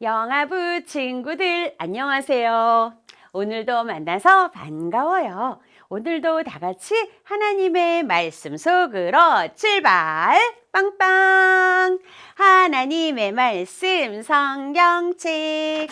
영아부 친구들 안녕하세요. 오늘도 만나서 반가워요. 오늘도 다 같이 하나님의 말씀 속으로 출발! 빵빵! 하나님의 말씀 성경책.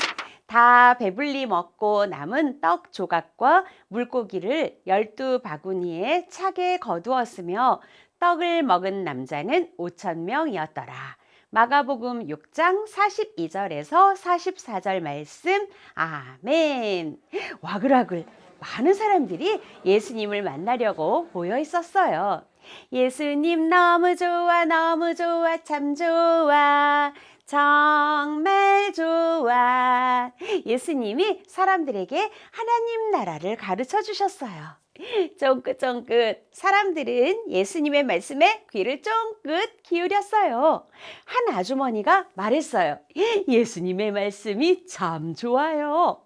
다 배불리 먹고 남은 떡 조각과 물고기를 열두 바구니에 차게 거두었으며 떡을 먹은 남자는 오천 명이었더라. 마가복음 6장 42절에서 44절 말씀. 아멘. 와글와글 많은 사람들이 예수님을 만나려고 모여 있었어요. 예수님 너무 좋아, 너무 좋아, 참 좋아. 정말 좋아. 예수님이 사람들에게 하나님 나라를 가르쳐 주셨어요. 쫑긋쫑긋 사람들은 예수님의 말씀에 귀를 쫑긋 기울였어요. 한 아주머니가 말했어요. 예수님의 말씀이 참 좋아요.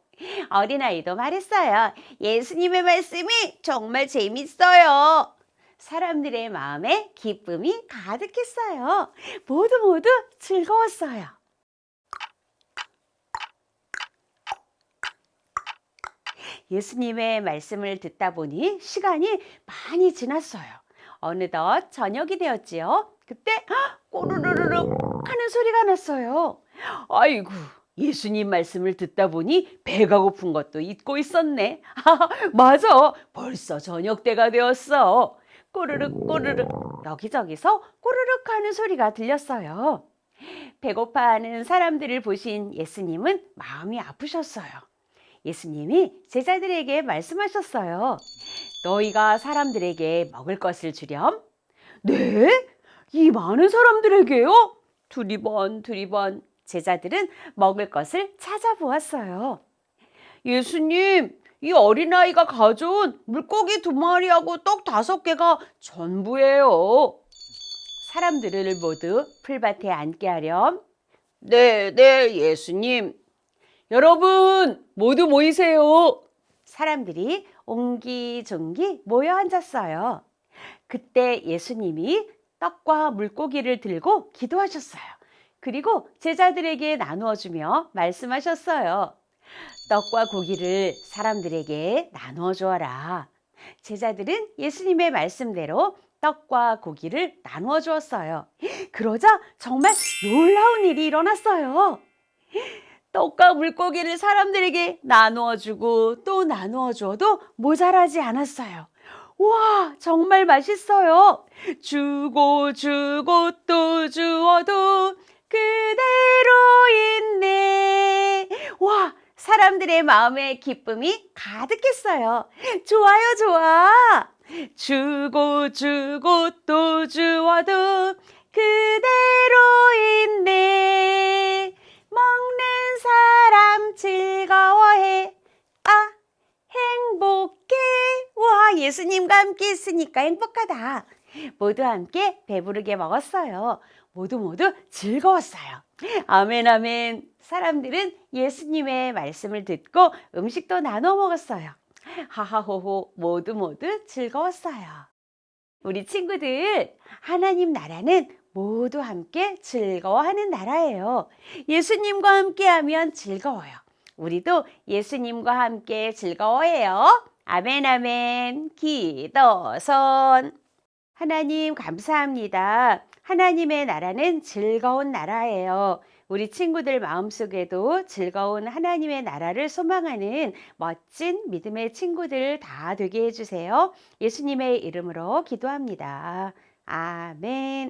어린아이도 말했어요. 예수님의 말씀이 정말 재밌어요. 사람들의 마음에 기쁨이 가득했어요. 모두 모두 즐거웠어요. 예수님의 말씀을 듣다 보니 시간이 많이 지났어요. 어느덧 저녁이 되었지요. 그때 헉, 꼬르르르륵 하는 소리가 났어요. 아이고, 예수님 말씀을 듣다 보니 배가 고픈 것도 잊고 있었네. 맞아, 벌써 저녁 때가 되었어. 꼬르륵 꼬르륵 여기저기서 꼬르륵 하는 소리가 들렸어요. 배고파하는 사람들을 보신 예수님은 마음이 아프셨어요. 예수님이 제자들에게 말씀하셨어요. 너희가 사람들에게 먹을 것을 주렴? 네? 이 많은 사람들에게요? 두리번, 두리번. 제자들은 먹을 것을 찾아보았어요. 예수님, 이 어린아이가 가져온 물고기 두 마리하고 떡 다섯 개가 전부예요. 사람들을 모두 풀밭에 앉게 하렴. 네, 네, 예수님. 여러분, 모두 모이세요. 사람들이 옹기종기 모여 앉았어요. 그때 예수님이 떡과 물고기를 들고 기도하셨어요. 그리고 제자들에게 나누어 주며 말씀하셨어요. 떡과 고기를 사람들에게 나누어 주어라. 제자들은 예수님의 말씀대로 떡과 고기를 나누어 주었어요. 그러자 정말 놀라운 일이 일어났어요. 떡과 물고기를 사람들에게 나누어 주고 또 나누어 주어도 모자라지 않았어요. 와, 정말 맛있어요. 주고 주고 또 주어도 그대로 있네. 와, 사람들의 마음에 기쁨이 가득했어요. 좋아요, 좋아. 주고 주고 또 주어도 그대로 예수님과 함께 있으니까 행복하다. 모두 함께 배부르게 먹었어요. 모두 모두 즐거웠어요. 아멘, 아멘. 사람들은 예수님의 말씀을 듣고 음식도 나눠 먹었어요. 하하호호, 모두 모두 즐거웠어요. 우리 친구들, 하나님 나라는 모두 함께 즐거워하는 나라예요. 예수님과 함께하면 즐거워요. 우리도 예수님과 함께 즐거워해요. 아멘, 아멘. 기도선. 하나님 감사합니다. 하나님의 나라는 즐거운 나라예요. 우리 친구들 마음속에도 즐거운 하나님의 나라를 소망하는 멋진 믿음의 친구들 다 되게 해주세요. 예수님의 이름으로 기도합니다. 아멘.